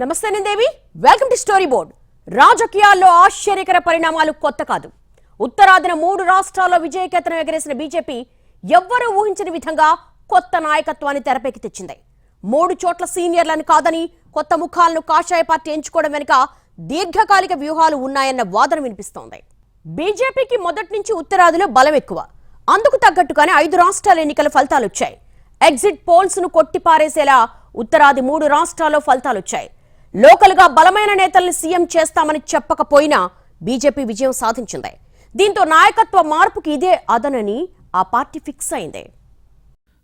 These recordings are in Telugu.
నమస్తే Devi welcome to story board రాజకీయాల్లో ఆశ్చర్యకర పరిణామాలు కొత్త కాదు. ఉత్తరాదిన మూడు రాష్ట్రాల్లో విజయకేతనం ఎగరేసిన బీజేపీ ఎవ్వరూ ఊహించని విధంగా కొత్త నాయకత్వాన్ని తెరపైకి తెచ్చింది. మూడు చోట్ల సీనియర్లను కాదని కొత్త ముఖాలను కాషాయ పార్టీ ఎంచుకోవడం వెనుక దీర్ఘకాలిక వ్యూహాలు ఉన్నాయన్న వాదన వినిపిస్తోంది. బీజేపీకి మొదటి నుంచి ఉత్తరాదిలో బలం ఎక్కువ. అందుకు తగ్గట్టుగానే ఐదు రాష్ట్రాల ఎన్నికల ఫలితాలు వచ్చాయి. ఎగ్జిట్ పోల్స్ను కొట్టిపారేసేలా ఉత్తరాది మూడు రాష్ట్రాల్లో ఫలితాలు వచ్చాయి. లోకల్గా బలమైన నేతల్ని సీఎం చేస్తామని చెప్పకపోయినా బీజేపీ విజయం సాధించింది. దీంతో నాయకత్వ మార్పుకి ఇదే అదనని ఆ పార్టీ ఫిక్స్ అయింది.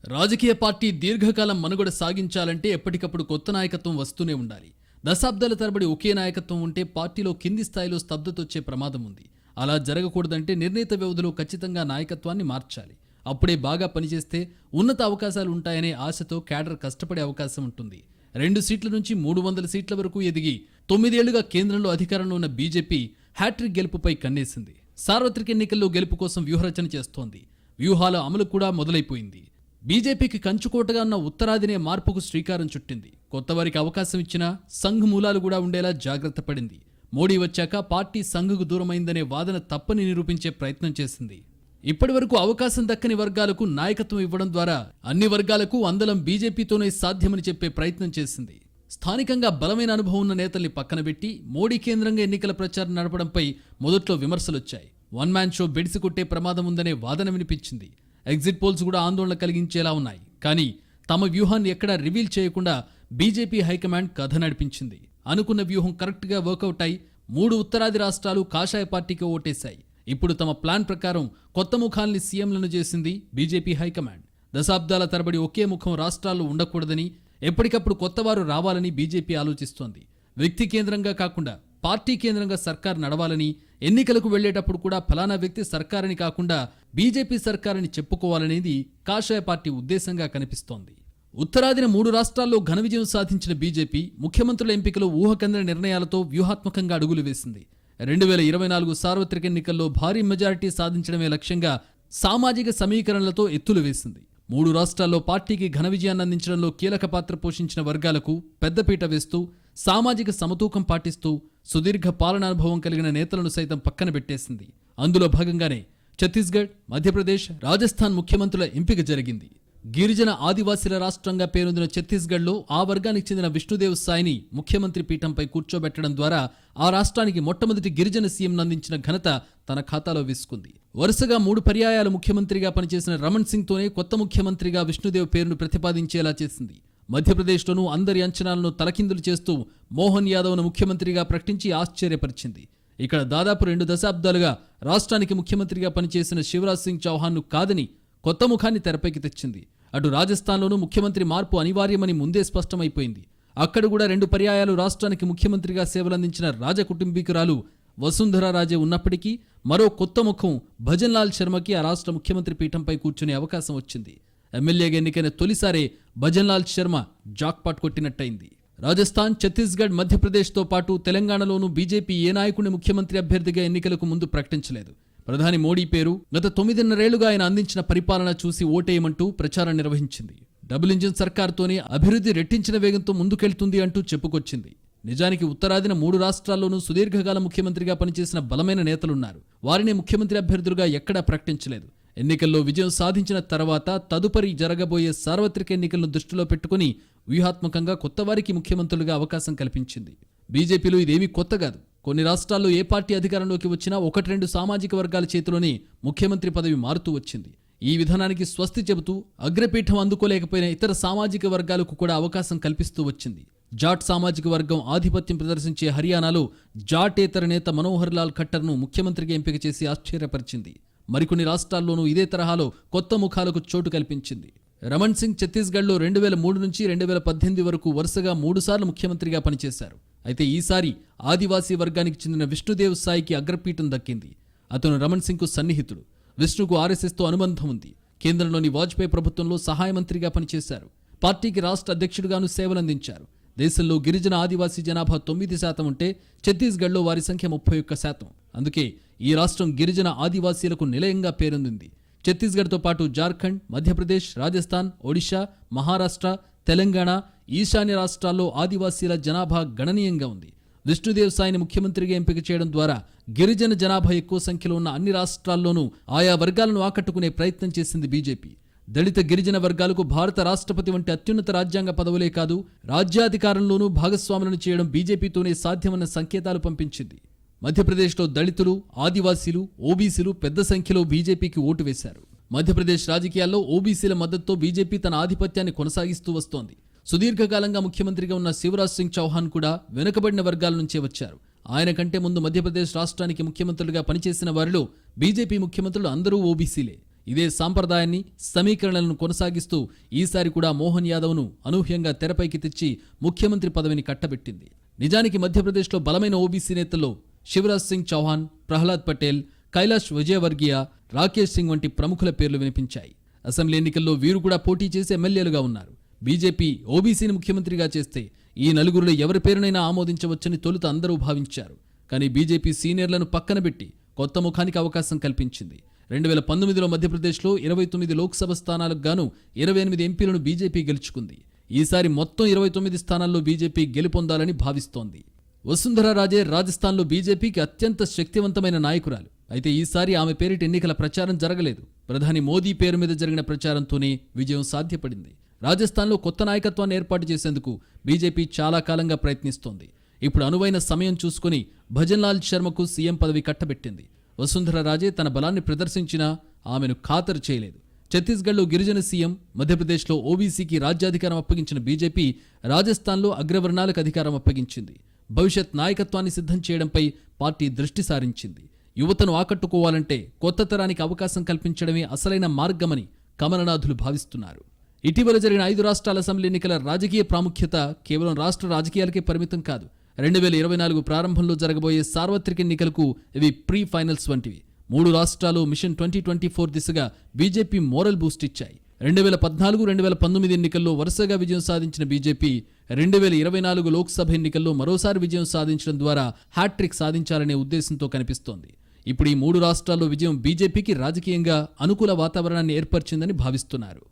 రాజకీయ పార్టీ దీర్ఘకాలం మనుగడ సాగించాలంటే ఎప్పటికప్పుడు కొత్త నాయకత్వం వస్తూనే ఉండాలి. దశాబ్దాల తరబడి ఒకే నాయకత్వం ఉంటే పార్టీలో కింది స్థాయిలో స్తబ్దతొచ్చే ప్రమాదం ఉంది. అలా జరగకూడదంటే నిర్ణీత వ్యవధిలో ఖచ్చితంగా నాయకత్వాన్ని మార్చాలి. అప్పుడే బాగా పనిచేస్తే ఉన్నత అవకాశాలు ఉంటాయనే ఆశతో క్యాడర్ కష్టపడే అవకాశం ఉంటుంది. రెండు సీట్ల నుంచి మూడు వందల సీట్ల వరకు ఎదిగి తొమ్మిదేళ్ళుగా కేంద్రంలో అధికారంలో ఉన్న బీజేపీ హ్యాట్రిక్ గెలుపుపై కన్నేసింది. సార్వత్రిక ఎన్నికల్లో గెలుపు కోసం వ్యూహరచన చేస్తోంది. వ్యూహాల అమలు కూడా మొదలైపోయింది. బీజేపీకి కంచుకోటగా ఉన్న ఉత్తరాదినే మార్పుకు శ్రీకారం చుట్టింది. కొత్తవారికి అవకాశం ఇచ్చినా సంఘ్ మూలాలు కూడా ఉండేలా జాగ్రత్త పడింది. మోడీ వచ్చాక పార్టీ సంఘకు దూరమైందనే వాదన తప్పని నిరూపించే ప్రయత్నం చేసింది. ఇప్పటి వరకు అవకాశం దక్కని వర్గాలకు నాయకత్వం ఇవ్వడం ద్వారా అన్ని వర్గాలకు అందలం బీజేపీతోనే సాధ్యమని చెప్పే ప్రయత్నం చేసింది. స్థానికంగా బలమైన అనుభవం ఉన్న నేతల్ని పక్కనబెట్టి మోడీ కేంద్రంగా ఎన్నికల ప్రచారం నడపడంపై మొదట్లో విమర్శలొచ్చాయి. వన్ మ్యాన్ షో బెడిసికొట్టే ప్రమాదం ఉందనే వాదన వినిపించింది. ఎగ్జిట్ పోల్స్ కూడా ఆందోళన కలిగించేలా ఉన్నాయి. కానీ తమ వ్యూహాన్ని ఎక్కడా రివీల్ చేయకుండా బీజేపీ హైకమాండ్ కథ నడిపించింది. అనుకున్న వ్యూహం కరెక్ట్గా వర్కౌట్ అయి మూడు ఉత్తరాది రాష్ట్రాలు కాషాయ పార్టీకి ఓటేశాయి. ఇప్పుడు తమ ప్లాన్ ప్రకారం కొత్త ముఖాల్ని సీఎంలను చేసింది బీజేపీ హైకమాండ్. దశాబ్దాల తరబడి ఒకే ముఖం రాష్ట్రాల్లో ఉండకూడదని ఎప్పటికప్పుడు కొత్తవారు రావాలని బీజేపీ ఆలోచిస్తోంది. వ్యక్తి కేంద్రంగా కాకుండా పార్టీ కేంద్రంగా సర్కార్ నడవాలని ఎన్నికలకు వెళ్ళేటప్పుడు కూడా ఫలానా వ్యక్తి సర్కారని కాకుండా బీజేపీ సర్కారని చెప్పుకోవాలనేది కాషాయ పార్టీ ఉద్దేశంగా కనిపిస్తోంది. ఉత్తరాదిన మూడు రాష్ట్రాల్లో ఘన విజయం సాధించిన బీజేపీ ముఖ్యమంత్రుల ఎంపికలో ఊహకంద నిర్ణయాలతో వ్యూహాత్మకంగా అడుగులు వేసింది. రెండు వేల ఇరవై నాలుగు సార్వత్రిక ఎన్నికల్లో భారీ మెజారిటీ సాధించడమే లక్ష్యంగా సామాజిక సమీకరణలతో ఎత్తులు వేసింది. మూడు రాష్ట్రాల్లో పార్టీకి ఘన విజయాన్ని అందించడంలో కీలక పాత్ర పోషించిన వర్గాలకు పెద్దపీట వేస్తూ సామాజిక సమతూకం పాటిస్తూ సుదీర్ఘ పాలనానుభవం కలిగిన నేతలను సైతం పక్కన పెట్టేసింది. అందులో భాగంగానే ఛత్తీస్గఢ్ మధ్యప్రదేశ్ రాజస్థాన్ ముఖ్యమంత్రుల ఎంపిక జరిగింది. గిరిజన ఆదివాసీల రాష్ట్రంగా పేరొందిన ఛత్తీస్గఢ్లో ఆ వర్గానికి చెందిన విష్ణుదేవ్ సాయిని ముఖ్యమంత్రి పీఠంపై కూర్చోబెట్టడం ద్వారా ఆ రాష్ట్రానికి మొట్టమొదటి గిరిజన సీఎం అందించిన ఘనత తన ఖాతాలో వేసుకుంది. వరుసగా మూడు పర్యాయాలు ముఖ్యమంత్రిగా పనిచేసిన రమణ్ సింగ్తోనే కొత్త ముఖ్యమంత్రిగా విష్ణుదేవ్ పేరును ప్రతిపాదించేలా చేసింది. మధ్యప్రదేశ్లోనూ అందరి అంచనాలను తలకిందులు చేస్తూ మోహన్ యాదవ్ను ముఖ్యమంత్రిగా ప్రకటించి ఆశ్చర్యపరిచింది. ఇక్కడ దాదాపు రెండు దశాబ్దాలుగా రాష్ట్రానికి ముఖ్యమంత్రిగా పనిచేసిన శివరాజ్ సింగ్ చౌహాన్ను కాదని కొత్త ముఖాన్ని తెరపైకి తెచ్చింది. అటు రాజస్థాన్లోనూ ముఖ్యమంత్రి మార్పు అనివార్యమని ముందే స్పష్టమైపోయింది. అక్కడ కూడా రెండు పర్యాయాలు రాష్ట్రానికి ముఖ్యమంత్రిగా సేవలందించిన రాజకుటుంబీకురాలు వసుంధర రాజే ఉన్నప్పటికీ మరో కొత్త ముఖం భజన్ లాల్ శర్మకి ఆ రాష్ట్ర ముఖ్యమంత్రి పీఠంపై కూర్చునే అవకాశం వచ్చింది. ఎమ్మెల్యేగా ఎన్నికైన తొలిసారే భజన్ లాల్ శర్మ జాక్పాట్ కొట్టినట్టయింది. రాజస్థాన్ ఛత్తీస్గఢ్ మధ్యప్రదేశ్తో పాటు తెలంగాణలోనూ బీజేపీ ఏ నాయకుడిని ముఖ్యమంత్రి అభ్యర్థిగా ఎన్నికలకు ముందు ప్రకటించలేదు. ప్రధాని మోడీ పేరు గత తొమ్మిదిన్నరేళ్ళుగా ఆయన అందించిన పరిపాలన చూసి ఓటేయమంటూ ప్రచారం నిర్వహించింది. డబుల్ ఇంజిన్ సర్కార్తోనే అభివృద్ధి రెట్టించిన వేగంతో ముందుకెళ్తుంది అంటూ చెప్పుకొచ్చింది. నిజానికి ఉత్తరాదిన మూడు రాష్ట్రాల్లోనూ సుదీర్ఘకాల ముఖ్యమంత్రిగా పనిచేసిన బలమైన నేతలున్నారు. వారిని ముఖ్యమంత్రి అభ్యర్థులుగా ఎక్కడా ప్రకటించలేదు. ఎన్నికల్లో విజయం సాధించిన తర్వాత తదుపరి జరగబోయే సార్వత్రిక ఎన్నికలను దృష్టిలో పెట్టుకుని వ్యూహాత్మకంగా కొత్తవారికి ముఖ్యమంత్రులుగా అవకాశం కల్పించింది. బీజేపీలో ఇదేమీ కొత్త కాదు. కొన్ని రాష్ట్రాల్లో ఏ పార్టీ అధికారంలోకి వచ్చినా ఒకటి రెండు సామాజిక వర్గాల చేతిలోనే ముఖ్యమంత్రి పదవి మారుతూ వచ్చింది. ఈ విధానానికి స్వస్తి చెబుతూ అగ్రపీఠం అందుకోలేకపోయిన ఇతర సామాజిక వర్గాలకు కూడా అవకాశం కల్పిస్తూ వచ్చింది. జాట్ సామాజిక వర్గం ఆధిపత్యం ప్రదర్శించే హర్యానాలో జాటేతర నేత మనోహర్ లాల్ ఖట్టర్ను ముఖ్యమంత్రిగా ఎంపిక చేసి ఆశ్చర్యపరిచింది. మరికొన్ని రాష్ట్రాల్లోనూ ఇదే తరహాలో కొత్త ముఖాలకు చోటు కల్పించింది. రమణ్ సింగ్ ఛత్తీస్గఢ్లో రెండు వేల మూడు నుంచి రెండు వేల పద్దెనిమిది వరకు వరుసగా మూడుసార్లు ముఖ్యమంత్రిగా పనిచేశారు. అయితే ఈసారి ఆదివాసీ వర్గానికి చెందిన విష్ణుదేవ్ సాయికి అగ్రపీఠం దక్కింది. అతను రమణ్ సింగ్కు సన్నిహితుడు. విష్ణుకు ఆర్ఎస్ఎస్తో అనుబంధం ఉంది. కేంద్రంలోని వాజ్పేయి ప్రభుత్వంలో సహాయ మంత్రిగా పనిచేశారు. పార్టీకి రాష్ట్ర అధ్యక్షుడిగాను సేవలందించారు. దేశంలో గిరిజన ఆదివాసీ జనాభా తొమ్మిది శాతం ఉంటే ఛత్తీస్గఢ్లో వారి సంఖ్య ముప్పై ఒక్క శాతం. అందుకే ఈ రాష్ట్రం గిరిజన ఆదివాసీలకు నిలయంగా పేరొందింది. ఛత్తీస్గఢ్తో పాటు జార్ఖండ్ మధ్యప్రదేశ్ రాజస్థాన్ ఒడిశా మహారాష్ట్ర తెలంగాణ ఈశాన్య రాష్ట్రాల్లో ఆదివాసీల జనాభా గణనీయంగా ఉంది. విష్ణుదేవ్ సాయిని ముఖ్యమంత్రిగా ఎంపిక చేయడం ద్వారా గిరిజన జనాభా ఎక్కువ సంఖ్యలో ఉన్న అన్ని రాష్ట్రాల్లోనూ ఆయా వర్గాలను ఆకట్టుకునే ప్రయత్నం చేసింది బీజేపీ. దళిత గిరిజన వర్గాలకు భారత రాష్ట్రపతి వంటి అత్యున్నత రాజ్యాంగ పదవులే కాదు రాజ్యాధికారంలోనూ భాగస్వాములను చేయడం బీజేపీతోనే సాధ్యమన్న సంకేతాలు పంపించింది. మధ్యప్రదేశ్లో దళితులు ఆదివాసీలు ఓబీసీలు పెద్ద సంఖ్యలో బీజేపీకి ఓటు వేశారు. మధ్యప్రదేశ్ రాజకీయాల్లో ఓబీసీల మద్దతుతో బీజేపీ తన ఆధిపత్యాన్ని కొనసాగిస్తూ వస్తోంది. సుదీర్ఘకాలంగా ముఖ్యమంత్రిగా ఉన్న శివరాజ్ సింగ్ చౌహాన్ కూడా వెనుకబడిన వర్గాల నుంచే వచ్చారు. ఆయన కంటే ముందు మధ్యప్రదేశ్ రాష్ట్రానికి ముఖ్యమంత్రులుగా పనిచేసిన వారిలో బీజేపీ ముఖ్యమంత్రులు అందరూ ఓబీసీలే. ఇదే సాంప్రదాయాన్ని సమీకరణలను కొనసాగిస్తూ ఈసారి కూడా మోహన్ యాదవ్ను అనూహ్యంగా తెరపైకి తెచ్చి ముఖ్యమంత్రి పదవిని కట్టబెట్టింది. నిజానికి మధ్యప్రదేశ్లో బలమైన ఓబీసీ నేతల్లో శివరాజ్ సింగ్ చౌహాన్ ప్రహ్లాద్ పటేల్ కైలాష్ విజయవర్గీయ రాకేష్ సింగ్ వంటి ప్రముఖుల పేర్లు వినిపించాయి. అసెంబ్లీ ఎన్నికల్లో వీరు కూడా పోటీ చేసి ఎమ్మెల్యేలుగా ఉన్నారు. బీజేపీ ఓబీసీని ముఖ్యమంత్రిగా చేస్తే ఈ నలుగురిలో ఎవరి పేరునైనా ఆమోదించవచ్చని తొలుత అందరూ భావించారు. కానీ బీజేపీ సీనియర్లను పక్కన పెట్టి కొత్త ముఖానికి అవకాశం కల్పించింది. రెండు వేల పంతొమ్మిదిలో మధ్యప్రదేశ్లో ఇరవై తొమ్మిది లోక్సభ స్థానాలకు గాను ఇరవై ఎనిమిది ఎంపీలను బీజేపీ గెలుచుకుంది. ఈసారి మొత్తం ఇరవై తొమ్మిది స్థానాల్లో బీజేపీ గెలుపొందాలని భావిస్తోంది. వసుంధర రాజే రాజస్థాన్లో బీజేపీకి అత్యంత శక్తివంతమైన నాయకురాలు. అయితే ఈసారి ఆమె పేరిట ఎన్నికల ప్రచారం జరగలేదు. ప్రధాని మోదీ పేరు మీద జరిగిన ప్రచారంతోనే విజయం సాధ్యపడింది. రాజస్థాన్లో కొత్త నాయకత్వాన్ని ఏర్పాటు చేసేందుకు బీజేపీ చాలా కాలంగా ప్రయత్నిస్తోంది. ఇప్పుడు అనువైన సమయం చూసుకుని భజన్లాల్ శర్మకు సీఎం పదవి కట్టబెట్టింది. వసుంధర రాజే తన బలాన్ని ప్రదర్శించినా ఆమెను ఖాతరు చేయలేదు. ఛత్తీస్గఢ్లో గిరిజన సీఎం మధ్యప్రదేశ్లో ఓబీసీకి రాజ్యాధికారం అప్పగించిన బీజేపీ రాజస్థాన్లో అగ్రవర్ణాలకు అధికారం అప్పగించింది. భవిష్యత్ నాయకత్వాన్ని సిద్ధం చేయడంపై పార్టీ దృష్టి సారించింది. యువతను ఆకట్టుకోవాలంటే కొత్త తరానికి అవకాశం కల్పించడమే అసలైన మార్గమని కమలనాథులు భావిస్తున్నారు. ఇటీవల జరిగిన ఐదు రాష్ట్రాల అసెంబ్లీ ఎన్నికల రాజకీయ ప్రాముఖ్యత కేవలం రాష్ట్ర రాజకీయాలకే పరిమితం కాదు. రెండు వేల ఇరవై నాలుగు ప్రారంభంలో జరగబోయే సార్వత్రిక ఎన్నికలకు ఇవి ప్రీ ఫైనల్స్ వంటివి. మూడు రాష్ట్రాలు మిషన్ ట్వంటీ ట్వంటీ ఫోర్ దిశగా బీజేపీ మోరల్ బూస్ట్ ఇచ్చాయి. రెండు వేల పద్నాలుగు రెండు వేల పంతొమ్మిది ఎన్నికల్లో వరుసగా విజయం సాధించిన బీజేపీ రెండు వేల ఇరవై నాలుగు లోక్సభ ఎన్నికల్లో మరోసారి విజయం సాధించడం ద్వారా హ్యాట్రిక్ సాధించాలనే ఉద్దేశంతో కనిపిస్తోంది. ఇప్పుడు ఈ మూడు రాష్ట్రాల్లో విజయం బీజేపీకి రాజకీయంగా అనుకూల వాతావరణాన్ని ఏర్పరిచిందని భావిస్తున్నారు.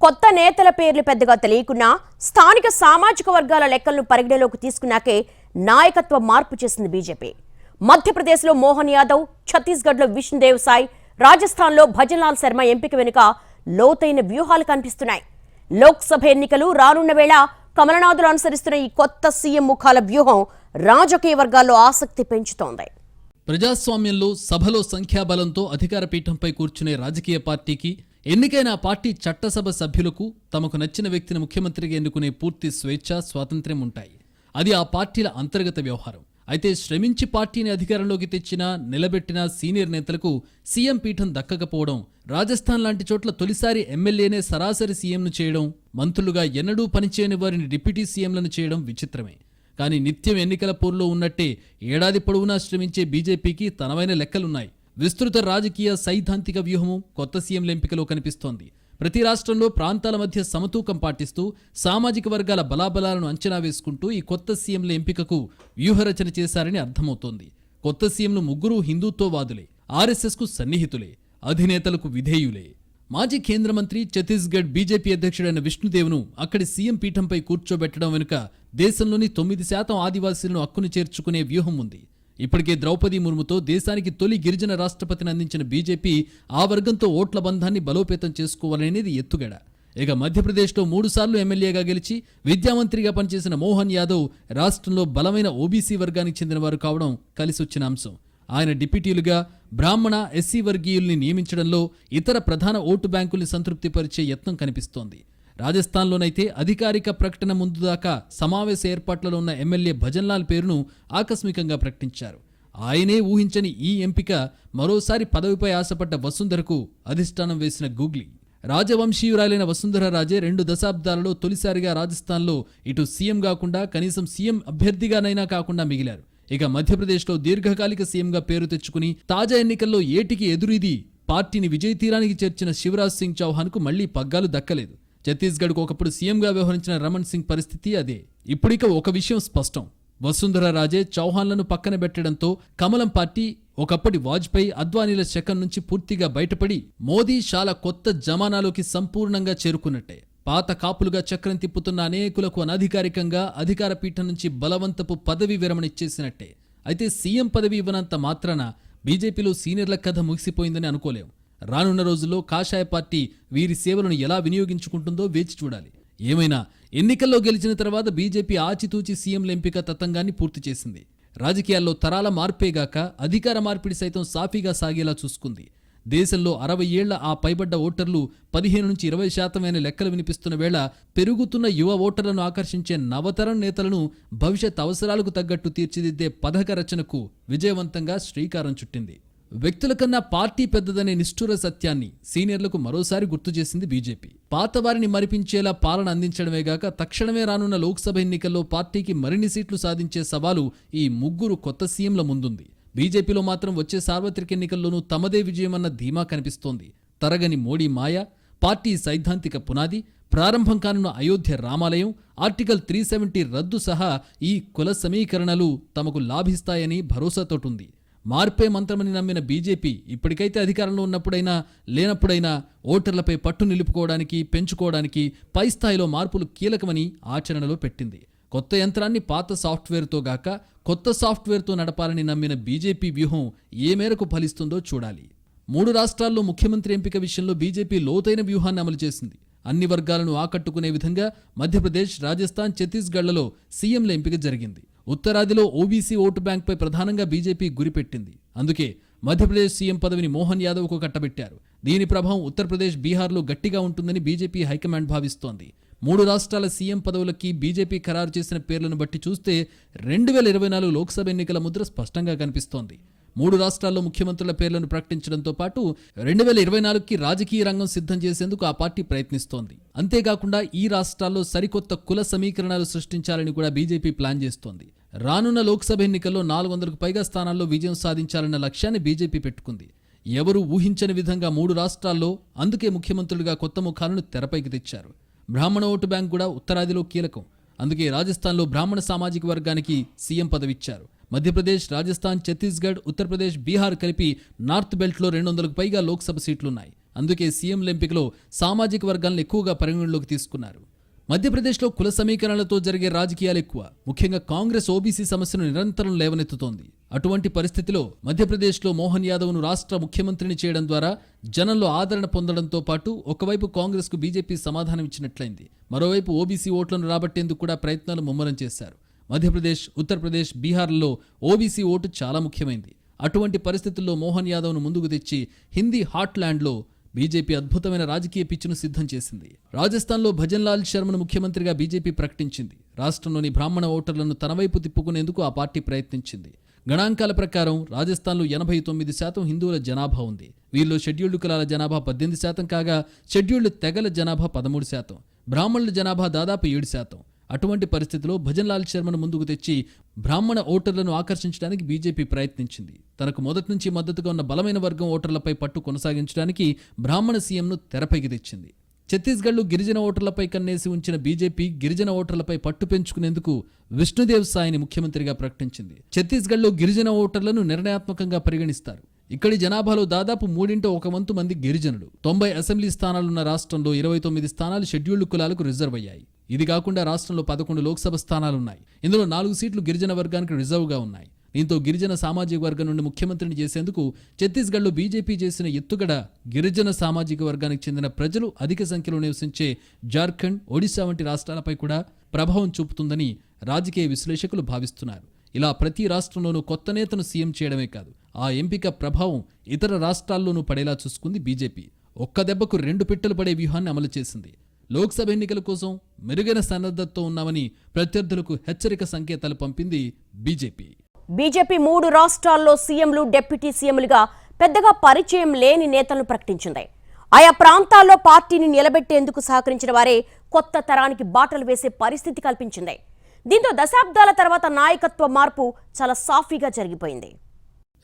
కొత్త నేతల పేర్లు పెద్దగా తెలియకున్నా స్థానిక సామాజిక వర్గాల లెక్కలను పరిగణలోకి తీసుకున్నాకే నాయకత్వ మార్పు చేసింది బీజేపీ. మధ్యప్రదేశ్లో మోహన్ యాదవ్ ఛత్తీస్గఢ్లో విష్ణుదేవ్ సాయ్ రాజస్థాన్లో భజన్లాల్ శర్మ ఎంపిక వెనుక లోతైన వ్యూహాలు కనిపిస్తున్నాయి. లోక్సభ ఎన్నికలు రానున్న వేళ కమలనాథులు అనుసరిస్తున్న ఈ కొత్త సీఎం ముఖాల వ్యూహం రాజకీయ వర్గాల్లో ఆసక్తి పెంచుతోంది. ప్రజాస్వామ్యంలో సభలో సంఖ్యాబలంతో అధికార పీఠంపై కూర్చునే రాజకీయ పార్టీకి ఎన్నికైన పార్టీ చట్టసభ సభ్యులకు తమకు నచ్చిన వ్యక్తిని ముఖ్యమంత్రిగా ఎన్నుకునే పూర్తి స్వేచ్ఛ స్వాతంత్ర్యం ఉంటాయి. అది ఆ పార్టీల అంతర్గత వ్యవహారం. అయితే శ్రమించి పార్టీని అధికారంలోకి తెచ్చిన నిలబెట్టిన సీనియర్ నేతలకు సీఎం పీఠం దక్కకపోవడం రాజస్థాన్ లాంటి చోట్ల తొలిసారి ఎమ్మెల్యేనే సరాసరి సీఎంను చేయడం మంత్రులుగా ఎన్నడూ పనిచేయని వారిని డిప్యూటీ సీఎంలను చేయడం విచిత్రమే. కానీ నిత్యం ఎన్నికల పోరులో ఉన్నట్టే ఏడాది పొడవునా శ్రమించే బీజేపీకి తనవైన లెక్కలున్నాయి. విస్తృత రాజకీయ సైద్ధాంతిక వ్యూహము కొత్త సీఎంల ఎంపికలో కనిపిస్తోంది. ప్రతి రాష్ట్రంలో ప్రాంతాల మధ్య సమతూకం పాటిస్తూ సామాజిక వర్గాల బలాబలాలను అంచనా వేసుకుంటూ ఈ కొత్త సీఎంల ఎంపికకు వ్యూహరచన చేశారని అర్థమవుతోంది. కొత్త సీఎంలు ముగ్గురు హిందుత్వవాదులే ఆర్ఎస్ఎస్కు సన్నిహితులే అధినేతలకు విధేయులే. మాజీ కేంద్ర మంత్రి ఛత్తీస్గఢ్ బీజేపీ అధ్యక్షుడైన విష్ణుదేవ్ను అక్కడి సీఎం పీఠంపై కూర్చోబెట్టడం వెనుక దేశంలోని తొమ్మిది శాతం ఆదివాసీలను హక్కును చేర్చుకునే వ్యూహం ఉంది. ఇప్పటికే ద్రౌపది ముర్ముతో దేశానికి తొలి గిరిజన రాష్ట్రపతిని అందించిన బీజేపీ ఆ వర్గంతో ఓట్ల బంధాన్ని బలోపేతం చేసుకోవాలనేది ఎత్తుగడ. ఇక మధ్యప్రదేశ్లో మూడుసార్లు ఎమ్మెల్యేగా గెలిచి విద్యామంత్రిగా పనిచేసిన మోహన్ యాదవ్ రాష్ట్రంలో బలమైన ఓబీసీ వర్గానికి చెందినవారు కావడం కలిసొచ్చిన అంశం. ఆయన డిప్యూటీలుగా బ్రాహ్మణ ఎస్సీ వర్గీయుల్ని నియమించడంలో ఇతర ప్రధాన ఓటు బ్యాంకుల్ని సంతృప్తిపరిచే యత్నం కనిపిస్తోంది. రాజస్థాన్లోనైతే అధికారిక ప్రకటన ముందు దాకా సమావేశ ఏర్పాట్లలో ఉన్న ఎమ్మెల్యే భజన్లాల్ పేరును ఆకస్మికంగా ప్రకటించారు. ఆయనే ఊహించని ఈ ఎంపిక మరోసారి పదవిపై ఆశపడ్డ వసుంధరకు అధిష్టానం వేసిన గూగ్లీ. రాజవంశీయురాలైన వసుంధర రాజే రెండు దశాబ్దాలలో తొలిసారిగా రాజస్థాన్లో ఇటు సీఎం కాకుండా కనీసం సీఎం అభ్యర్థిగానైనా కాకుండా మిగిలారు. ఇక మధ్యప్రదేశ్లో దీర్ఘకాలిక సీఎంగా పేరు తెచ్చుకుని తాజా ఎన్నికల్లో ఏటికి ఎదురీది పార్టీని విజయ తీరానికి చేర్చిన శివరాజ్ సింగ్ చౌహాన్కు మళ్ళీ పగ్గాలు దక్కలేదు. ఛత్తీస్గఢ్కు ఒకప్పుడు సీఎంగా వ్యవహరించిన రమణ్ సింగ్ పరిస్థితి అదే. ఇప్పుడిక ఒక విషయం స్పష్టం. వసుంధర రాజే చౌహాన్లను పక్కన పెట్టడంతో కమలం పార్టీ ఒకప్పటి వాజ్పేయి అద్వానీల శకం నుంచి పూర్తిగా బయటపడి మోదీ చాలా కొత్త జమానాలోకి సంపూర్ణంగా చేరుకున్నట్టే. పాత కాపులుగా చక్రం తిప్పుతున్న అనేకులకు అనధికారికంగా అధికార పీఠం నుంచి బలవంతపు పదవి విరమణ ఇచ్చేసినట్టే. అయితే సీఎం పదవి ఇవ్వనంత మాత్రాన బీజేపీలో సీనియర్ల కథ ముగిసిపోయిందని అనుకోలేం. రానున్న రోజుల్లో కాషాయ పార్టీ వీరి సేవలను ఎలా వినియోగించుకుంటుందో వేచి చూడాలి. ఏమైనా ఎన్నికల్లో గెలిచిన తర్వాత బీజేపీ ఆచితూచి సీఎంల ఎంపిక తతంగాన్ని పూర్తి చేసింది. రాజకీయాల్లో తరాల మార్పేగాక అధికార మార్పిడి సైతం సాఫీగా సాగేలా చూసుకుంది. దేశంలో అరవై ఏళ్ళ ఆ పైబడ్డ ఓటర్లు పదిహేను నుంచి ఇరవై శాతమైన లెక్కలు వినిపిస్తున్న వేళ పెరుగుతున్న యువ ఓటర్లను ఆకర్షించే నవతరం నేతలను భవిష్యత్ అవసరాలకు తగ్గట్టు తీర్చిదిద్దే పథక రచనకు విజయవంతంగా శ్రీకారం చుట్టింది. వ్యక్తుల కన్నా పార్టీ పెద్దదనే నిష్ఠుర సత్యాన్ని సీనియర్లకు మరోసారి గుర్తు చేసింది బీజేపీ. పాత వారిని మరిపించేలా పాలన అందించడమే గాక తక్షణమే రానున్న లోక్సభ ఎన్నికల్లో పార్టీకి మరిన్ని సీట్లు సాధించే సవాలు ఈ ముగ్గురు కొత్త సీఎంల ముందుంది. బీజేపీలో మాత్రం వచ్చే సార్వత్రిక ఎన్నికల్లోనూ తమదే విజయమన్న ధీమా కనిపిస్తోంది. తరగని మోడీ మాయ పార్టీ సైద్ధాంతిక పునాది ప్రారంభం కానున్న అయోధ్య రామాలయం ఆర్టికల్ త్రీ సెవెంటీ రద్దు సహా ఈ కుల సమీకరణలు తమకు లాభిస్తాయని భరోసాతోటుంది. మార్పే మంత్రమని నమ్మిన బీజేపీ ఇప్పటికైతే అధికారంలో ఉన్నప్పుడైనా లేనప్పుడైనా ఓటర్లపై పట్టు నిలుపుకోవడానికి పెంచుకోవడానికి పై స్థాయిలో మార్పులు కీలకమని ఆచరణలో పెట్టింది. కొత్త యంత్రాన్ని పాత సాఫ్ట్వేర్తో గాక కొత్త సాఫ్ట్వేర్తో నడపాలని నమ్మిన బీజేపీ వ్యూహం ఏ మేరకు ఫలిస్తుందో చూడాలి. మూడు రాష్ట్రాల్లో ముఖ్యమంత్రి ఎంపిక విషయంలో బీజేపీ లోతైన వ్యూహాన్ని అమలు చేసింది. అన్ని వర్గాలను ఆకట్టుకునే విధంగా మధ్యప్రదేశ్ రాజస్థాన్ ఛత్తీస్గఢ్లలో సీఎంల ఎంపిక జరిగింది. ఉత్తరాదిలో ఓబీసీ ఓటు బ్యాంక్పై ప్రధానంగా బీజేపీ గురిపెట్టింది. అందుకే మధ్యప్రదేశ్ సీఎం పదవిని మోహన్ యాదవ్కు కట్టబెట్టారు. దీని ప్రభావం ఉత్తరప్రదేశ్ బీహార్లో గట్టిగా ఉంటుందని బీజేపీ హైకమాండ్ భావిస్తోంది. మూడు రాష్ట్రాల సీఎం పదవులకి బీజేపీ ఖరారు చేసిన పేర్లను బట్టి చూస్తే రెండు వేల ఇరవై నాలుగు లోక్సభ ఎన్నికల ముద్ర స్పష్టంగా కనిపిస్తోంది. మూడు రాష్ట్రాల్లో ముఖ్యమంత్రుల పేర్లను ప్రకటించడంతో పాటు రెండు వేల ఇరవై నాలుగుకి రాజకీయ రంగం సిద్ధం చేసేందుకు ఆ పార్టీ ప్రయత్నిస్తోంది. అంతేకాకుండా ఈ రాష్ట్రాల్లో సరికొత్త కుల సమీకరణాలు సృష్టించాలని కూడా బీజేపీ ప్లాన్ చేస్తోంది. రానున్న లోక్సభ ఎన్నికల్లో నాలుగు వందలకు పైగా స్థానాల్లో విజయం సాధించాలన్న లక్ష్యాన్ని బీజేపీ పెట్టుకుంది. ఎవరూ ఊహించని విధంగా మూడు రాష్ట్రాల్లో అందుకే ముఖ్యమంత్రులుగా కొత్త ముఖాలను తెరపైకి తెచ్చారు. బ్రాహ్మణ ఓటు బ్యాంక్ కూడా ఉత్తరాదిలో కీలకం. అందుకే రాజస్థాన్లో బ్రాహ్మణ సామాజిక వర్గానికి సీఎం పదవిచ్చారు. మధ్యప్రదేశ్ రాజస్థాన్ ఛత్తీస్గఢ్ ఉత్తరప్రదేశ్ బీహార్ కలిపి నార్త్ బెల్ట్లో రెండు వందలకు పైగా లోక్సభ సీట్లున్నాయి. అందుకే సీఎంల ఎంపికలో సామాజిక వర్గాలను ఎక్కువగా పరిగణలోకి తీసుకున్నారు. మధ్యప్రదేశ్లో కుల సమీకరణలతో జరిగే రాజకీయాలు ఎక్కువ. ముఖ్యంగా కాంగ్రెస్ ఓబీసీ సమస్యను నిరంతరం లేవనెత్తుతోంది. అటువంటి పరిస్థితిలో మధ్యప్రదేశ్లో మోహన్ యాదవ్ను రాష్ట్ర ముఖ్యమంత్రిని చేయడం ద్వారా జనంలో ఆదరణ పొందడంతో పాటు ఒకవైపు కాంగ్రెస్కు బీజేపీ సమాధానం ఇచ్చినట్లయింది. మరోవైపు ఓబీసీ ఓట్లను రాబట్టేందుకు కూడా ప్రయత్నాలు ముమ్మరం చేశారు. మధ్యప్రదేశ్ ఉత్తరప్రదేశ్ బీహార్లో ఓబీసీ ఓటు చాలా ముఖ్యమైంది. అటువంటి పరిస్థితుల్లో మోహన్ యాదవ్ను ముందుకు తెచ్చి హిందీ హాట్ ల్యాండ్లో బీజేపీ అద్భుతమైన రాజకీయ పిచ్చును సిద్ధం చేసింది. రాజస్థాన్లో భజన్లాల్ శర్మను ముఖ్యమంత్రిగా బీజేపీ ప్రకటించింది. రాష్ట్రంలోని బ్రాహ్మణ ఓటర్లను తన వైపు తిప్పుకునేందుకు ఆ పార్టీ ప్రయత్నించింది. గణాంకాల ప్రకారం రాజస్థాన్లో ఎనభై తొమ్మిది శాతం హిందువుల జనాభా ఉంది. వీరిలో షెడ్యూల్డ్ కులాల జనాభా పద్దెనిమిది శాతం కాగా షెడ్యూల్డ్ తెగల జనాభా పదమూడు శాతం. బ్రాహ్మణుల జనాభా దాదాపు ఏడు శాతం. అటువంటి పరిస్థితిలో భజన్లాల్ శర్మను ముందుకు తెచ్చి బ్రాహ్మణ ఓటర్లను ఆకర్షించడానికి బీజేపీ ప్రయత్నించింది. తనకు మొదటి నుంచి మద్దతుగా ఉన్న బలమైన వర్గం ఓటర్లపై పట్టు కొనసాగించడానికి బ్రాహ్మణ సీఎంను తెరపైకి తెచ్చింది. ఛత్తీస్గఢ్లో గిరిజన ఓటర్లపై కన్నేసి ఉంచిన బీజేపీ గిరిజన ఓటర్లపై పట్టు పెంచుకునేందుకు విష్ణుదేవ్ సాయిని ముఖ్యమంత్రిగా ప్రకటించింది. ఛత్తీస్గఢ్లో గిరిజన ఓటర్లను నిర్ణయాత్మకంగా పరిగణిస్తారు. ఇక్కడి జనాభాలో దాదాపు మూడింట ఒక వంతు మంది గిరిజనులు. తొంభై అసెంబ్లీ స్థానాలున్న రాష్ట్రంలో ఇరవై తొమ్మిది స్థానాలు షెడ్యూల్డ్ కులాలకు రిజర్వ్ అయ్యాయి. ఇది కాకుండా రాష్ట్రంలో పదకొండు లోక్సభ స్థానాలున్నాయి. ఇందులో నాలుగు సీట్లు గిరిజన వర్గానికి రిజర్వ్గా ఉన్నాయి. దీంతో గిరిజన సామాజిక వర్గం నుండి ముఖ్యమంత్రిని చేసేందుకు ఛత్తీస్గఢ్లో బీజేపీ చేసిన ఎత్తుగడ గిరిజన సామాజిక వర్గానికి చెందిన ప్రజలు అధిక సంఖ్యలో నివసించే జార్ఖండ్ ఒడిశా వంటి రాష్ట్రాలపై కూడా ప్రభావం చూపుతుందని రాజకీయ విశ్లేషకులు భావిస్తున్నారు. ఇలా ప్రతి రాష్ట్రంలోనూ కొత్త నేతను సీఎం చేయడమే కాదు ఆ ఎంపిక ప్రభావం ఇతర రాష్ట్రాల్లోనూ పడేలా చూసుకుంది బీజేపీ. ఒక్క దెబ్బకు రెండు పెట్టెలు పడే వ్యూహాన్ని అమలు చేసింది. లోక్సభ ఎన్నికల కోసం మెరుగైన సన్నద్ధతతో ఉన్నామని ప్రత్యర్థులకు హెచ్చరిక సంకేతాలు పంపింది బీజేపీ. బీజేపీ మూడు రాష్ట్రాల్లో సీఎంలు డిప్యూటీ సీఎంలుగా పెద్దగా పరిచయం లేని నేతలను ప్రకటించింది. ఆయా ప్రాంతాల్లో పార్టీని నిలబెట్టేందుకు సహకరించిన వారే కొత్త తరానికి బాటలు వేసే పరిస్థితి కల్పించింది. దీంతో దశాబ్దాల తర్వాత నాయకత్వ మార్పు చాలా సాఫీగా జరిగిపోయింది.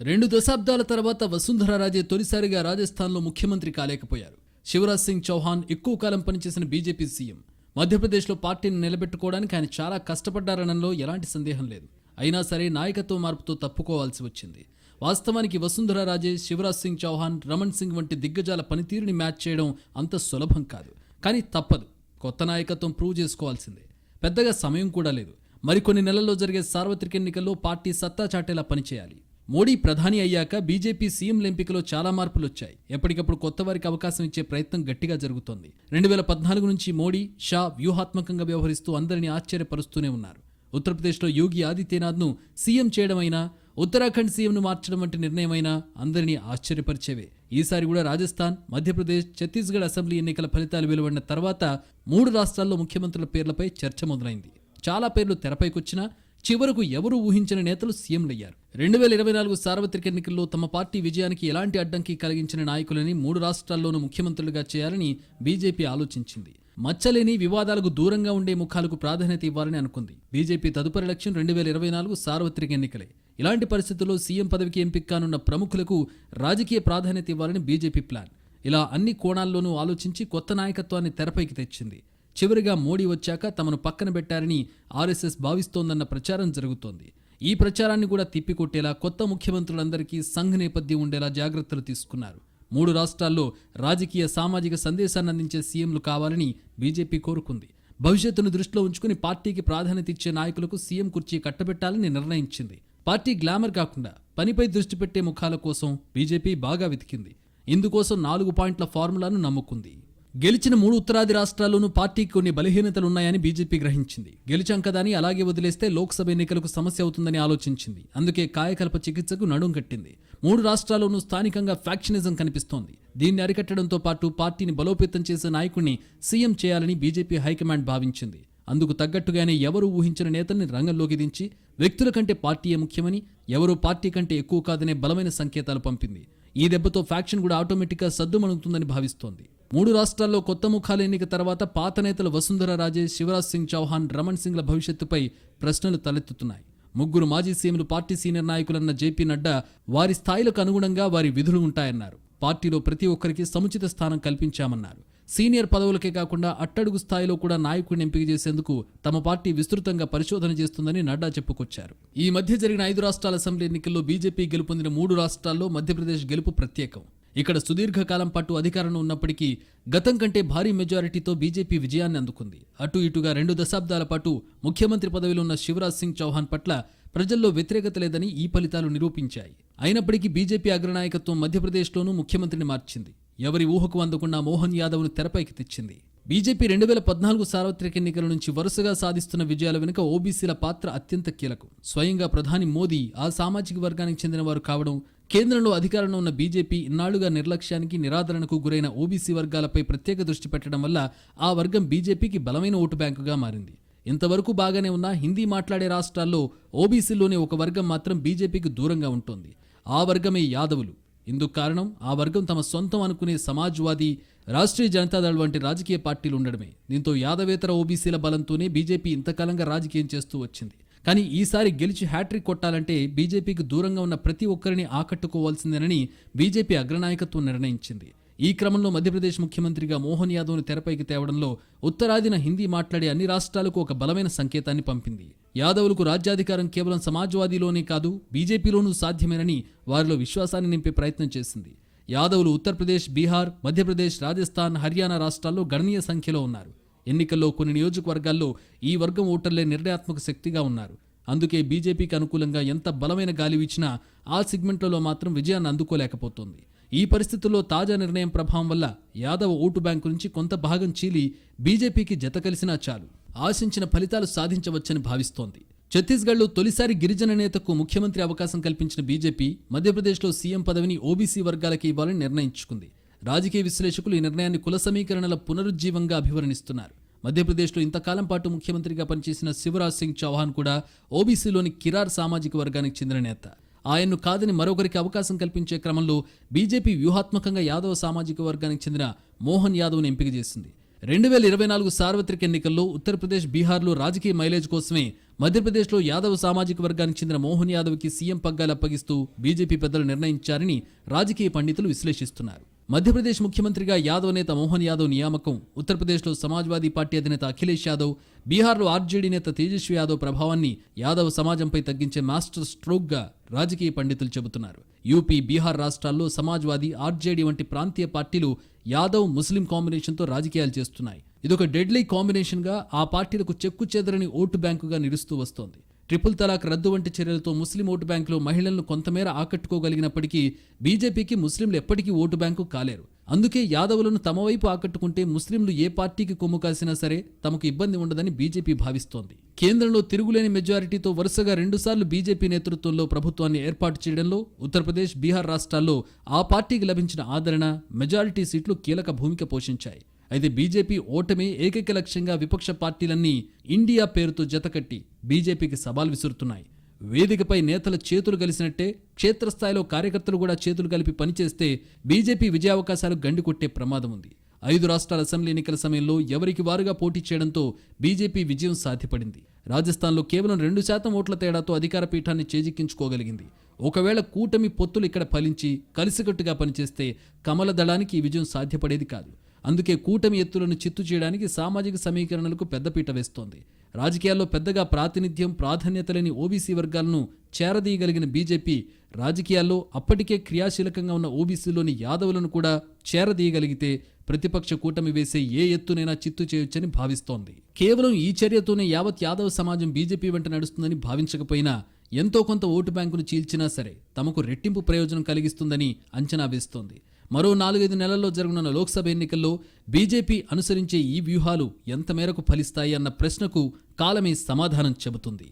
రెండు దశాబ్దాల తర్వాత వసుంధర రాజే తొలిసారిగా రాజస్థాన్లో ముఖ్యమంత్రి కాలేకపోయారు. శివరాజ్ సింగ్ చౌహాన్ ఎక్కువ కాలం పనిచేసిన బీజేపీ సీఎం. మధ్యప్రదేశ్లో పార్టీని నిలబెట్టుకోవడానికి ఆయన చాలా కష్టపడ్డారనడంలో ఎలాంటి సందేహం లేదు. అయినా సరే నాయకత్వ మార్పుతో తప్పుకోవాల్సి వచ్చింది. వాస్తవానికి వసుంధర రాజే శివరాజ్ సింగ్ చౌహాన్ రమణ్ సింగ్ వంటి దిగ్గజాల పనితీరుని మ్యాచ్ చేయడం అంత సులభం కాదు. కానీ తప్పదు. కొత్త నాయకత్వం ప్రూవ్ చేసుకోవాల్సిందే. పెద్దగా సమయం కూడా లేదు. మరికొన్ని నెలల్లో జరిగే సార్వత్రిక ఎన్నికల్లో పార్టీ సత్తా చాటేలా పనిచేయాలి. మోడీ ప్రధాని అయ్యాక బీజేపీ సీఎంల ఎంపికలో చాలా మార్పులు వచ్చాయి ఎప్పటికప్పుడు కొత్త వారికి అవకాశం ఇచ్చే ప్రయత్నం గట్టిగా జరుగుతోంది. రెండు వేల పద్నాలుగు నుంచి మోడీ షా వ్యూహాత్మకంగా వ్యవహరిస్తూ అందరినీ ఆశ్చర్యపరుస్తూనే ఉన్నారు. ఉత్తరప్రదేశ్లో యోగి ఆదిత్యనాథ్ను సీఎం చేయడమైనా ఉత్తరాఖండ్ సీఎంను మార్చడం వంటి నిర్ణయమైనా అందరినీ ఆశ్చర్యపరిచేవే. ఈసారి కూడా రాజస్థాన్ మధ్యప్రదేశ్ ఛత్తీస్గఢ్ అసెంబ్లీ ఎన్నికల ఫలితాలు వెలువడిన తర్వాత మూడు రాష్ట్రాల్లో ముఖ్యమంత్రుల పేర్లపై చర్చ మొదలైంది. చాలా పేర్లు తెరపైకొచ్చినా చివరకు ఎవరు ఊహించిన నేతలు సీఎంలయ్యారు రెండు వేల ఇరవై నాలుగు సార్వత్రిక ఎన్నికల్లో తమ పార్టీ విజయానికి ఎలాంటి అడ్డంకి కలిగించిన నాయకులని మూడు రాష్ట్రాల్లోనూ ముఖ్యమంత్రులుగా చేయాలని బీజేపీ ఆలోచించింది. మచ్చలేని వివాదాలకు దూరంగా ఉండే ముఖాలకు ప్రాధాన్యత ఇవ్వాలని అనుకుంది. బీజేపీ తదుపరి లక్ష్యం రెండు వేల ఇరవై నాలుగు సార్వత్రిక ఎన్నికలే. ఇలాంటి పరిస్థితుల్లో సీఎం పదవికి ఎంపిక కానున్న ప్రముఖులకు రాజకీయ ప్రాధాన్యత ఇవ్వాలని బీజేపీ ప్లాన్. ఇలా అన్ని కోణాల్లోనూ ఆలోచించి కొత్త నాయకత్వాన్ని తెరపైకి తెచ్చింది. చివరిగా మోడీ వచ్చాక తమను పక్కన పెట్టారని ఆర్ఎస్ఎస్ భావిస్తోందన్న ప్రచారం జరుగుతోంది. ఈ ప్రచారాన్ని కూడా తిప్పికొట్టేలా కొత్త ముఖ్యమంత్రులందరికీ సంఘ్ నేపథ్యం ఉండేలా జాగ్రత్తలు తీసుకున్నారు. మూడు రాష్ట్రాల్లో రాజకీయ సామాజిక సందేశాన్ని అందించే సీఎంలు కావాలని బీజేపీ కోరుకుంది. భవిష్యత్తును దృష్టిలో ఉంచుకుని పార్టీకి ప్రాధాన్యత ఇచ్చే నాయకులకు సీఎం కుర్చీ కట్టబెట్టాలని నిర్ణయించింది. పార్టీ గ్లామర్ కాకుండా పనిపై దృష్టి పెట్టే ముఖాల కోసం బీజేపీ బాగా వెతికింది. ఇందుకోసం నాలుగు పాయింట్ల ఫార్ములాను నమ్ముకుంది. గెలిచిన మూడు ఉత్తరాది రాష్ట్రాల్లోనూ పార్టీకి కొన్ని బలహీనతలున్నాయని బీజేపీ గ్రహించింది. గెలిచాం కదా అని అలాగే వదిలేస్తే లోక్సభ ఎన్నికలకు సమస్య అవుతుందని ఆలోచించింది. అందుకే కాయకల్ప చికిత్సకు నడుం కట్టింది. మూడు రాష్ట్రాల్లోనూ స్థానికంగా ఫ్యాక్షనిజం కనిపిస్తోంది. దీన్ని అరికట్టడంతో పాటు పార్టీని బలోపేతం చేసే నాయకుడిని సీఎం చేయాలని బీజేపీ హైకమాండ్ భావించింది. అందుకు తగ్గట్టుగానే ఎవరు ఊహించిన నేతల్ని రంగంలోకి దించి వ్యక్తుల కంటే పార్టీయే ముఖ్యమని ఎవరూ పార్టీ కంటే ఎక్కువ కాదనే బలమైన సంకేతాలు పంపింది. ఈ దెబ్బతో ఫ్యాక్షన్ కూడా ఆటోమేటిక్గా సద్దుమణుగుతుందని భావిస్తోంది. మూడు రాష్ట్రాల్లో కొత్త ముఖాల ఎన్నిక తర్వాత పాత నేతలు వసుంధర రాజే శివరాజ్ సింగ్ చౌహాన్ రమణ్ సింగ్ల భవిష్యత్తుపై ప్రశ్నలు తలెత్తుతున్నాయి. ముగ్గురు మాజీ సీఎంలు పార్టీ సీనియర్ నాయకులన్న జేపీ నడ్డా వారి స్థాయిలకు అనుగుణంగా వారి విధులు ఉంటాయన్నారు. పార్టీలో ప్రతి ఒక్కరికి సముచిత స్థానం కల్పించామన్నారు. సీనియర్ పదవులకే కాకుండా అట్టడుగు స్థాయిలో కూడా నాయకుడిని ఎంపిక చేసేందుకు తమ పార్టీ విస్తృతంగా పరిశోధన చేస్తుందని నడ్డా చెప్పుకొచ్చారు. ఈ మధ్య జరిగిన ఐదు రాష్ట్రాల అసెంబ్లీ ఎన్నికల్లో బీజేపీ గెలుపొందిన మూడు రాష్ట్రాల్లో మధ్యప్రదేశ్ గెలుపు ప్రత్యేకం. ఇక్కడ సుదీర్ఘకాలం పాటు అధికారంలో ఉన్నప్పటికీ గతం కంటే భారీ మెజారిటీతో బీజేపీ విజయాన్ని అందుకుంది. అటు ఇటుగా రెండు దశాబ్దాల పాటు ముఖ్యమంత్రి పదవిలో ఉన్న శివరాజ్ సింగ్ చౌహాన్ పట్ల ప్రజల్లో వ్యతిరేకత లేదని ఈ ఫలితాలు నిరూపించాయి. అయినప్పటికీ బీజేపీ అగ్రనాయకత్వం మధ్యప్రదేశ్లోనూ ముఖ్యమంత్రిని మార్చింది. ఎవరి ఊహకు అందకుండా మోహన్ యాదవ్ను తెరపైకి తెచ్చింది. బీజేపీ రెండు వేల పద్నాలుగు సార్వత్రిక ఎన్నికల నుంచి వరుసగా సాధిస్తున్న విజయాల వెనుక ఓబీసీల పాత్ర అత్యంత కీలకం. స్వయంగా ప్రధాని మోదీ ఆ సామాజిక వర్గానికి చెందిన వారు కావడం కేంద్రంలో అధికారంలో ఉన్న బీజేపీ ఇన్నాళ్ళుగా నిర్లక్ష్యానికి నిరాదరణకు గురైన ఓబీసీ వర్గాలపై ప్రత్యేక దృష్టి పెట్టడం వల్ల ఆ వర్గం బీజేపీకి బలమైన ఓటు బ్యాంకుగా మారింది. ఇంతవరకు బాగానే ఉన్న హిందీ మాట్లాడే రాష్ట్రాల్లో ఓబీసీలోని ఒక వర్గం మాత్రం బీజేపీకి దూరంగా ఉంటుంది. ఆ వర్గమే యాదవులు. ఇందుకు కారణం ఆ వర్గం తమ సొంతం అనుకునే సమాజ్వాదీ రాష్ట్రీయ జనతాదళ్ వంటి రాజకీయ పార్టీలు ఉండడమే. దీంతో యాదవేతర ఓబీసీల బలంతోనే బీజేపీ ఇంతకాలంగా రాజకీయం చేస్తూ వచ్చింది. కానీ ఈసారి గెలిచి హ్యాట్రిక్ కొట్టాలంటే బీజేపీకి దూరంగా ఉన్న ప్రతి ఒక్కరిని ఆకట్టుకోవాల్సిందేనని బీజేపీ అగ్రనాయకత్వం నిర్ణయించింది. ఈ క్రమంలో మధ్యప్రదేశ్ ముఖ్యమంత్రిగా మోహన్ యాదవ్ను తెరపైకి తేవడంలో ఉత్తరాదిన హిందీ మాట్లాడే అన్ని రాష్ట్రాలకు ఒక బలమైన సంకేతాన్ని పంపింది. యాదవులకు రాజ్యాధికారం కేవలం సమాజ్వాదీలోనే కాదు బీజేపీలోనూ సాధ్యమేనని వారిలో విశ్వాసాన్ని నింపే ప్రయత్నం చేసింది. యాదవులు ఉత్తరప్రదేశ్ బీహార్ మధ్యప్రదేశ్ రాజస్థాన్ హర్యానా రాష్ట్రాల్లో గణనీయ సంఖ్యలో ఉన్నారు. ఎన్నికల్లో కొన్ని నియోజకవర్గాల్లో ఈ వర్గం ఓటర్లే నిర్ణయాత్మక శక్తిగా ఉన్నారు. అందుకే బీజేపీకి అనుకూలంగా ఎంత బలమైన గాలి వీచినా ఆ సెగ్మెంట్లలో మాత్రం విజయాన్ని అందుకోలేకపోతోంది. ఈ పరిస్థితుల్లో తాజా నిర్ణయం ప్రభావం వల్ల యాదవ్ ఓటు బ్యాంకు నుంచి కొంత భాగం చీలి బీజేపీకి జత కలిసినా చాలు. ఆశించిన ఫలితాలు సాధించవచ్చని భావిస్తోంది. ఛత్తీస్గఢ్లో తొలిసారి గిరిజన నేతకు ముఖ్యమంత్రి అవకాశం కల్పించిన బీజేపీ మధ్యప్రదేశ్లో సీఎం పదవిని ఓబీసీ వర్గాలకి ఇవ్వాలని నిర్ణయించుకుంది. రాజకీయ విశ్లేషకులు ఈ నిర్ణయాన్ని కుల సమీకరణల పునరుజ్జీవంగా అభివర్ణిస్తున్నారు. మధ్యప్రదేశ్లో ఇంతకాలం పాటు ముఖ్యమంత్రిగా పనిచేసిన శివరాజ్ సింగ్ చౌహాన్ కూడా ఓబీసీలోని కిరార్ సామాజిక వర్గానికి చెందిన నేత. ఆయన్ను కాదని మరొకరికి అవకాశం కల్పించే క్రమంలో బీజేపీ వ్యూహాత్మకంగా యాదవ సామాజిక వర్గానికి చెందిన మోహన్ యాదవ్ను ఎంపిక చేసింది. రెండు వేల ఇరవై నాలుగు సార్వత్రిక ఎన్నికల్లో ఉత్తరప్రదేశ్ బీహార్లో రాజకీయ మైలేజ్ కోసమే మధ్యప్రదేశ్లో యాదవ్ సామాజిక వర్గానికి చెందిన మోహన్ యాదవ్కి సీఎం పగ్గాలు అప్పగిస్తూ బీజేపీ పెద్దలు నిర్ణయించారని రాజకీయ పండితులు విశ్లేషిస్తున్నారు. మధ్యప్రదేశ్ ముఖ్యమంత్రిగా యాదవ్ నేత మోహన్ యాదవ్ నియామకం ఉత్తరప్రదేశ్లో సమాజ్వాదీ పార్టీ అధినేత అఖిలేష్ యాదవ్ బీహార్లో ఆర్జేడీ నేత తేజస్వి యాదవ్ ప్రభావాన్ని యాదవ్ సమాజంపై తగ్గించే మాస్టర్ స్ట్రోక్గా రాజకీయ పండితులు చెబుతున్నారు. యూపీ బీహార్ రాష్ట్రాల్లో సమాజ్వాదీ ఆర్జేడీ వంటి ప్రాంతీయ పార్టీలు యాదవ్ ముస్లిం కాంబినేషన్తో రాజకీయాలు చేస్తున్నాయి. ఇదొక డెడ్లీ కాంబినేషన్గా ఆ పార్టీలకు చెక్కు చెదరని ఓటు బ్యాంకుగా నిలుస్తూ వస్తోంది. ట్రిపుల్ తలాక్ రద్దు వంటి చర్యలతో ముస్లిం ఓటు బ్యాంకులో మహిళలను కొంతమేర ఆకట్టుకోగలిగినప్పటికీ బీజేపీకి ముస్లింలు ఎప్పటికీ ఓటు బ్యాంకు కాలేరు. అందుకే యాదవులను తమ వైపు ఆకట్టుకుంటే ముస్లింలు ఏ పార్టీకి కొమ్ము కాసినా సరే తమకు ఇబ్బంది ఉండదని బీజేపీ భావిస్తోంది. కేంద్రంలో తిరుగులేని మెజారిటీతో వరుసగా రెండుసార్లు బీజేపీ నేతృత్వంలో ప్రభుత్వాన్ని ఏర్పాటు చేయడంలో ఉత్తరప్రదేశ్ బీహార్ రాష్ట్రాల్లో ఆ పార్టీకి లభించిన ఆదరణ మెజారిటీ సీట్లు కీలక భూమిక పోషించాయి. అయితే బీజేపీ ఓటమి ఏకైక లక్ష్యంగా విపక్ష పార్టీలన్నీ ఇండియా పేరుతో జతకట్టి బీజేపీకి సవాల్ విసురుతున్నాయి. వేదికపై నేతల చేతులు కలిసినట్టే క్షేత్రస్థాయిలో కార్యకర్తలు కూడా చేతులు కలిపి పనిచేస్తే బీజేపీ విజయావకాశాలు గండికొట్టే ప్రమాదం ఉంది. ఐదు రాష్ట్రాల అసెంబ్లీ ఎన్నికల సమయంలో ఎవరికి వారుగా పోటీ చేయడంతో బీజేపీ విజయం సాధ్యపడింది. రాజస్థాన్లో కేవలం రెండు శాతం ఓట్ల తేడాతో అధికార పీఠాన్ని చేజిక్కించుకోగలిగింది. ఒకవేళ కూటమి పొత్తులు ఇక్కడ ఫలించి కలిసికట్టుగా పనిచేస్తే కమల దళానికి ఈ విజయం సాధ్యపడేది కాదు. అందుకే కూటమి ఎత్తులను చిత్తు చేయడానికి సామాజిక సమీకరణలకు పెద్దపీట వేస్తోంది. రాజకీయాల్లో పెద్దగా ప్రాతినిధ్యం ప్రాధాన్యత లేని ఓబీసీ వర్గాలను చేరదీయగలిగిన బీజేపీ రాజకీయాల్లో అప్పటికే క్రియాశీలకంగా ఉన్న ఓబీసీలోని యాదవులను కూడా చేరదీయగలిగితే ప్రతిపక్ష కూటమి వేసే ఏ ఎత్తునైనా చిత్తు చేయొచ్చని భావిస్తోంది. కేవలం ఈ చర్యతోనే యావత్ యాదవ సమాజం బీజేపీ వెంట నడుస్తుందని భావించకపోయినా ఎంతో కొంత ఓటు బ్యాంకును చీల్చినా సరే తమకు రెట్టింపు ప్రయోజనం కలిగిస్తుందని అంచనా వేస్తోంది. మరో నాలుగైదు నెలల్లో జరగనున్న లోక్సభ ఎన్నికల్లో బీజేపీ అనుసరించే ఈ వ్యూహాలు ఎంత మేరకు ఫలిస్తాయి అన్న ప్రశ్నకు కాలమే సమాధానం చెబుతుంది.